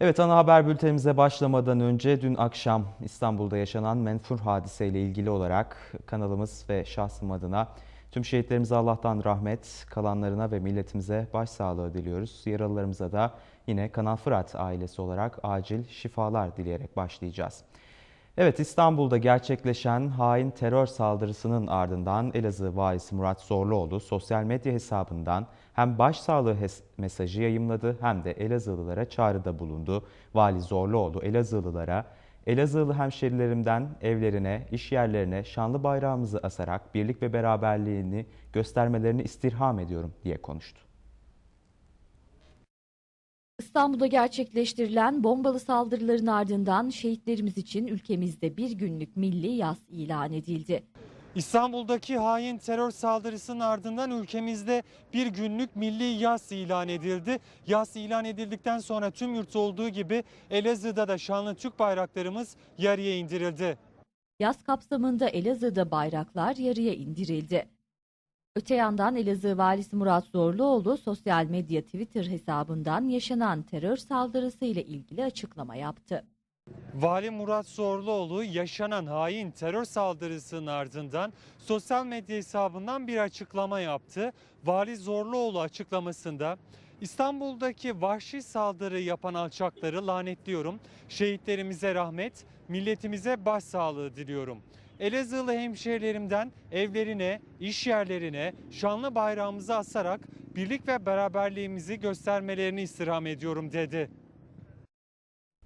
Evet ana haber bültenimize başlamadan önce dün akşam İstanbul'da yaşanan menfur hadiseyle ilgili olarak kanalımız ve şahsım adına tüm şehitlerimize Allah'tan rahmet, kalanlarına ve milletimize başsağlığı diliyoruz. Yaralılarımıza da yine Kanal Fırat ailesi olarak acil şifalar dileyerek başlayacağız. Evet İstanbul'da gerçekleşen hain terör saldırısının ardından Elazığ valisi Murat Zorluoğlu sosyal medya hesabından hem başsağlığı mesajı yayımladı hem de Elazığlılara çağrıda bulundu. Vali Zorluoğlu Elazığlılara Elazığlı hemşerilerimden evlerine, iş yerlerine şanlı bayrağımızı asarak birlik ve beraberliğini göstermelerini istirham ediyorum diye konuştu. İstanbul'da gerçekleştirilen bombalı saldırıların ardından şehitlerimiz için ülkemizde bir günlük milli yas ilan edildi. İstanbul'daki hain terör saldırısının ardından ülkemizde bir günlük milli yas ilan edildi. Yas ilan edildikten sonra tüm yurt olduğu gibi Elazığ'da da şanlı Türk bayraklarımız yarıya indirildi. Yaz kapsamında Elazığ'da bayraklar yarıya indirildi. Öte yandan Elazığ Valisi Murat Zorluoğlu sosyal medya Twitter hesabından yaşanan terör saldırısı ile ilgili açıklama yaptı. Vali Murat Zorluoğlu yaşanan hain terör saldırısının ardından sosyal medya hesabından bir açıklama yaptı. Vali Zorluoğlu açıklamasında İstanbul'daki vahşi saldırı yapan alçakları lanetliyorum. Şehitlerimize rahmet, milletimize başsağlığı diliyorum. Elazığlı hemşehrilerimden evlerine, iş yerlerine şanlı bayrağımızı asarak birlik ve beraberliğimizi göstermelerini istirham ediyorum dedi.